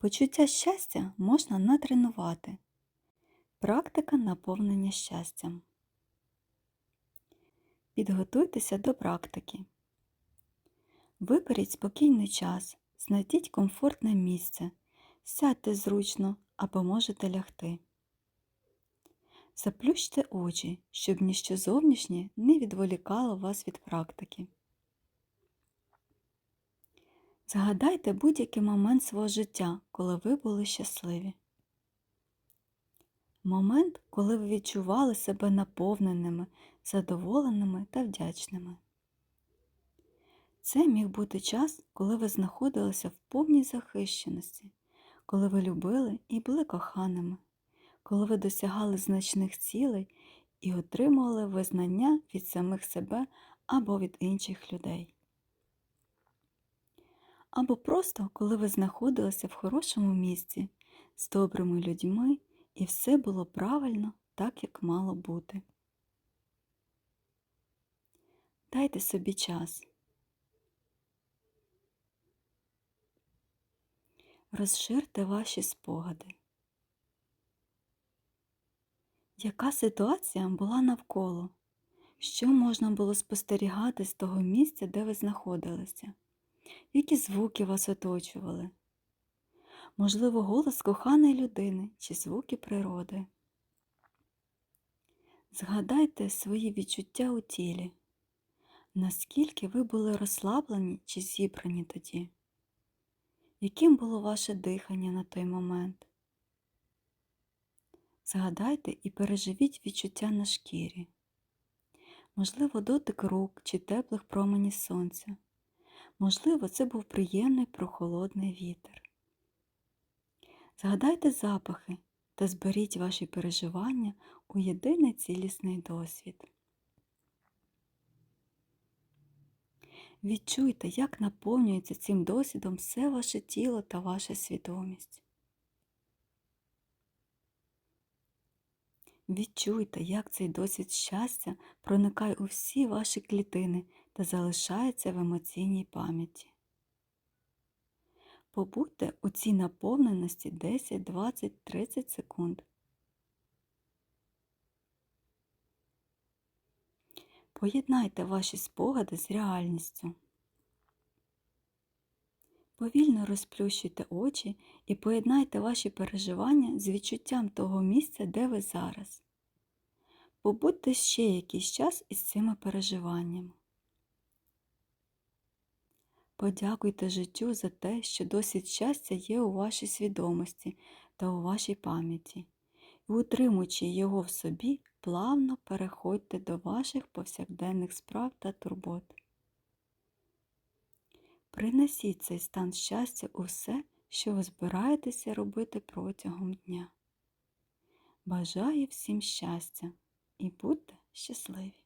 Почуття щастя можна натренувати. Практика наповнення щастям. Підготуйтеся до практики. Виберіть спокійний час, знайдіть комфортне місце, сядьте зручно або можете лягти. Заплющте очі, щоб ніщо зовнішнє не відволікало вас від практики. Згадайте будь-який момент свого життя, коли ви були щасливі. Момент, коли ви відчували себе наповненими, задоволеними та вдячними. Це міг бути час, коли ви знаходилися в повній захищеності, коли ви любили і були коханими, коли ви досягали значних цілей і отримували визнання від самих себе або від інших людей. Або просто коли ви знаходилися в хорошому місці з добрими людьми і все було правильно так, як мало бути. Дайте собі час. Розширте ваші спогади. Яка ситуація була навколо? Що можна було спостерігати з того місця, де ви знаходилися? Які звуки вас оточували? Можливо, голос коханої людини чи звуки природи. Згадайте свої відчуття у тілі, наскільки ви були розслаблені чи зібрані тоді, яким було ваше дихання на той момент. Згадайте і переживіть відчуття на шкірі, можливо, дотик рук чи теплих променів сонця. Можливо, це був приємний прохолодний вітер. Згадайте запахи та зберіть ваші переживання у єдиний цілісний досвід. Відчуйте, як наповнюється цим досвідом все ваше тіло та ваша свідомість. Відчуйте, як цей досвід щастя проникає у всі ваші клітини залишається в емоційній пам'яті. Побудьте у цій наповненості 10, 20, 30 секунд. Поєднайте ваші спогади з реальністю. Повільно розплющуйте очі і поєднайте ваші переживання з відчуттям того місця, де ви зараз. Побудьте ще якийсь час із цими переживаннями. Подякуйте життю за те, що досвід щастя є у вашій свідомості та у вашій пам'яті, і, утримуючи його в собі, плавно переходьте до ваших повсякденних справ та турбот. Принесіть цей стан щастя у все, що ви збираєтеся робити протягом дня. Бажаю всім щастя і будьте щасливі!